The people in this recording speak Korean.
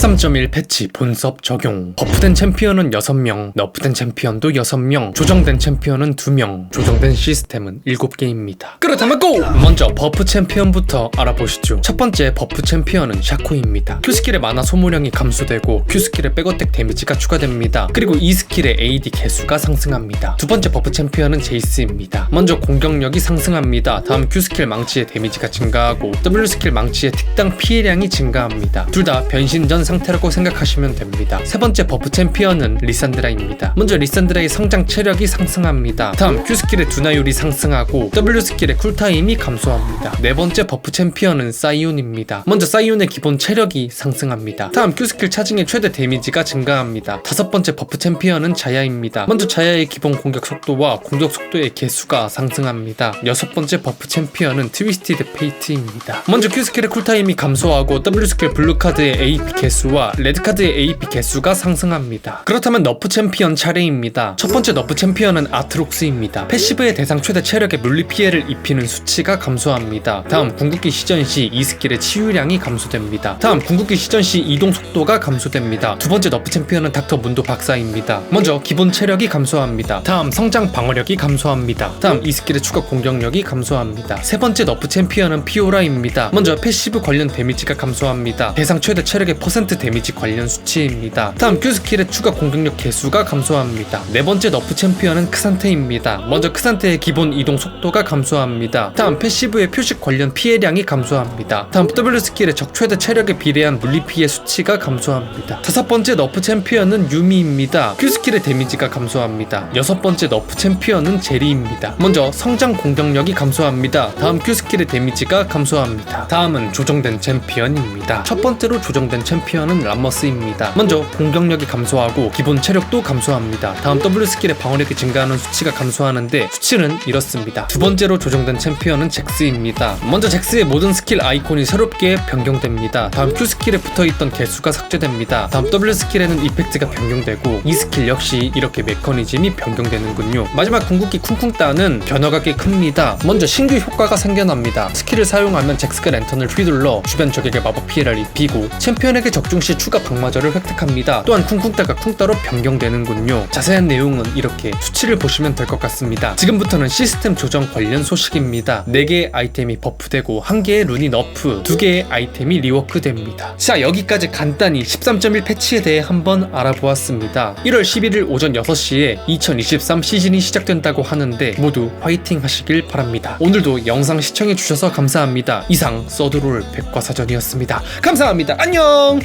13.1 패치 본섭 적용. 버프된 챔피언은 6명 너프된 챔피언도 6명 조정된 챔피언은 2명. 조정된 시스템은 7개입니다. 끌어담았고! 먼저 버프 챔피언부터 알아보시죠. 첫 번째 버프 챔피언은 샤코입니다. Q 스킬의 만화 소모량이 감소되고 Q 스킬의 백어택 데미지가 추가됩니다. 그리고 이 스킬의 AD 개수가 상승합니다. 두 번째 버프 챔피언은 제이스입니다. 먼저 공격력이 상승합니다. 다음 Q 스킬 망치의 데미지가 증가하고 W 스킬 망치의 특당 피해량이 증가합니다. 둘 다 변신 전 상태라고 생각하시면 됩니다. 세 번째 버프 챔피언은 리산드라입니다. 먼저 리산드라의 성장 체력이 상승합니다. 다음 Q 스킬의 둔화율이 상승하고 W 스킬의 쿨타임이 감소합니다. 네 번째 버프 챔피언은 사이온입니다. 먼저 사이온의 기본 체력이 상승합니다. 다음 Q 스킬 차징의 최대 데미지가 증가합니다. 다섯 번째 버프 챔피언은 자야입니다. 먼저 자야의 기본 공격 속도와 공격 속도의 개수가 상승합니다. 여섯 번째 버프 챔피언은 트위스티드 페이트입니다. 먼저 Q 스킬의 쿨타임이 감소하고 W 스킬 블루 카드의 AP 개수 와 레드 카드의 AP 개수가 상승합니다. 그렇다면 너프 챔피언 차례입니다. 첫 번째 너프 챔피언은 아트록스입니다. 패시브의 대상 최대 체력에 물리 피해를 입히는 수치가 감소합니다. 다음 궁극기 시전 시 이 스킬의 치유량이 감소됩니다. 다음 궁극기 시전 시 이동 속도가 감소됩니다. 두 번째 너프 챔피언은 닥터 문도 박사입니다. 먼저 기본 체력이 감소합니다. 다음 성장 방어력이 감소합니다. 다음 이 스킬의 추가 공격력이 감소합니다. 세 번째 너프 챔피언은 피오라입니다. 먼저 패시브 관련 데미지가 감소합니다. 대상 최대 체력의 퍼센트 데미지 관련 수치입니다. 다음 Q 스킬의 추가 공격력 개수가 감소합니다. 네 번째 너프 챔피언은 크산테입니다. 먼저 크산테의 기본 이동 속도가 감소합니다. 다음 패시브의 표식 관련 피해량이 감소합니다. 다음 W 스킬의 적 최대 체력에 비례한 물리 피해 수치가 감소합니다. 다섯 번째 너프 챔피언은 유미입니다. Q 스킬의 데미지가 감소합니다. 여섯 번째 너프 챔피언은 제리입니다. 먼저 성장 공격력이 감소합니다. 다음 Q 스킬의 데미지가 감소합니다. 다음은 조정된 챔피언입니다. 첫 번째로 조정된 챔피언 은 람머스입니다. 먼저 공격력이 감소하고 기본 체력도 감소합니다. 다음 W 스킬의 방어력이 증가하는 수치가 감소하는데 수치는 이렇습니다. 두 번째로 조정된 챔피언은 잭스입니다. 먼저 잭스의 모든 스킬 아이콘이 새롭게 변경됩니다. 다음 Q 스킬에 붙어있던 개수가 삭제됩니다. 다음 W 스킬에는 이펙트가 변경되고 이 스킬 역시 이렇게 메커니즘이 변경되는군요. 마지막 궁극기 쿵쿵따는 변화가 꽤 큽니다. 먼저 신규 효과가 생겨납니다. 스킬을 사용하면 잭스가 랜턴을 휘둘러 주변 적에게 마법 피해를 입히고 챔피언에게 적 중시 추가 방마저를 획득합니다. 또한 쿵쿵따가 쿵따로 변경되는군요. 자세한 내용은 이렇게 수치를 보시면 될 것 같습니다. 지금부터는 시스템 조정 관련 소식입니다. 4개의 아이템이 버프되고 1개의 룬이 너프 2개의 아이템이 리워크됩니다. 자 여기까지 간단히 13.1 패치에 대해 한번 알아보았습니다. 1월 11일 오전 6시에 2023 시즌이 시작된다고 하는데 모두 화이팅 하시길 바랍니다. 오늘도 영상 시청해주셔서 감사합니다. 이상 서드롤 백과사전이었습니다. 감사합니다. 안녕